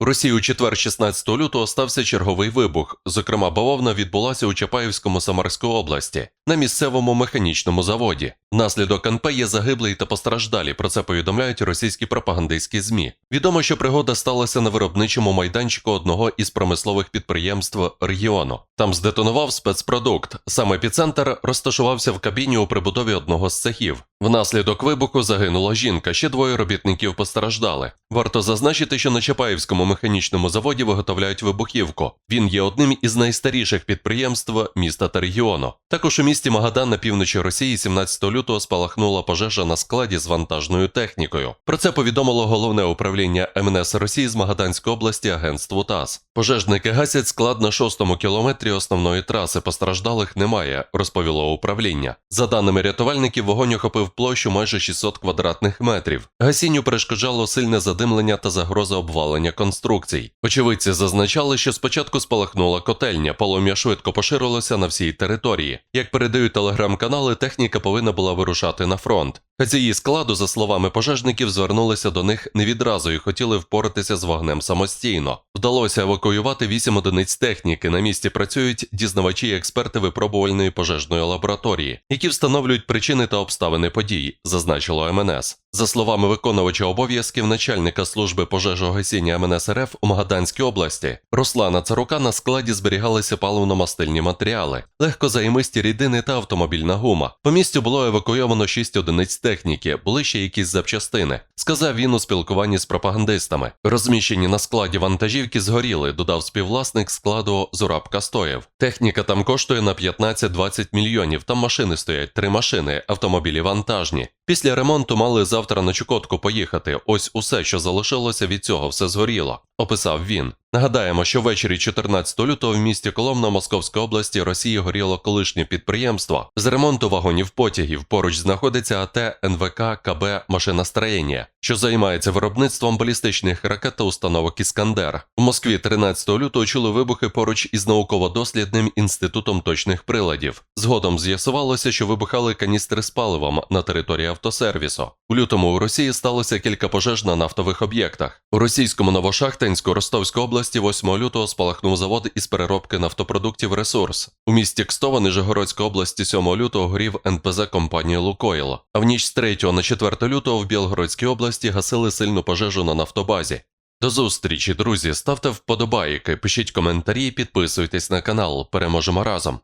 У Росії у четвер 16 лютого стався черговий вибух. Зокрема, бавовна відбулася у Чапаївському Самарської області на місцевому механічному заводі. Внаслідок НП є загиблий та постраждалі. Про це повідомляють російські пропагандистські змі. Відомо, що пригода сталася на виробничому майданчику одного із промислових підприємств регіону. Там здетонував спецпродукт. Сам епіцентр розташувався в кабіні у прибудові одного з цехів. Внаслідок вибуху загинула жінка, ще двоє робітників постраждали. Варто зазначити, що на Чапаївському механічному заводі виготовляють вибухівку. Він є одним із найстаріших підприємств міста та регіону. Також у місті Магадан на півночі Росії 17 лютого спалахнула пожежа на складі з вантажною технікою. Про це повідомило головне управління МНС Росії з Магаданської області агентству ТАСС. Пожежники гасять склад на шостому кілометрі основної траси. Постраждалих немає, розповіло управління. За даними рятувальників, вогонь охопив площу майже 600 квадратних метрів. Гасінню перешкоджало сильне задимлення та загроза обвалення конструкцій. Очевидці зазначали, що спочатку спалахнула котельня, полум'я швидко поширилося на всій території. Як передають телеграм-канали, техніка повинна була вирушати на фронт. Хазії складу, за словами пожежників, звернулися до них не відразу і хотіли впоратися з вогнем самостійно. Вдалося евакуювати 8 одиниць техніки. На місці працюють дізнавачі і експерти випробувальної пожежної лабораторії, які встановлюють причини та обставини подій, зазначило МНС. За словами виконувача обов'язків начальника служби пожежогасіння МНС РФ у Магаданській області Руслана Царука на складі зберігалися паливно-мастильні матеріали, легкозаймисті рідини та автомобільна гума. По місцю було евакуйовано 6 одиниць техніки, були ще якісь запчастини. Сказав він у спілкуванні з пропагандистами. Розміщені на складі вантажівки згоріли, додав співвласник складу Зураб Кастоєв. Техніка там коштує на 15-20 мільйонів. Там машини стоять, три машини, автомобілі вантажні. Після ремонту мали завтра на Чукотку поїхати. Ось усе, що залишилося від цього, все згоріло, описав він. Нагадаємо, що ввечері 14 лютого в місті Коломна Московської області Росії горіло колишнє підприємство з ремонту вагонів потягів. Поруч знаходиться АТ НВК КБ Машиностроєння, що займається виробництвом балістичних ракет та установок Іскандер. У Москві 13 лютого чули вибухи поруч із науково-дослідним інститутом точних приладів. Згодом з'ясувалося, що вибухали каністри з паливом на території автосервісу. Лютому у Росії сталося кілька пожеж на нафтових об'єктах. У російському Новошахтинську Ростовській області 8 лютого спалахнув завод із переробки нафтопродуктів Ресурс. У місті Кстово Нижегородської області 7 лютого горів НПЗ компанії Лукойл. А в ніч з 3 на 4 лютого в Білгородській області гасили сильну пожежу на нафтобазі. До зустрічі, друзі. Ставте вподобайки, пишіть коментарі, підписуйтесь на канал. Переможемо разом.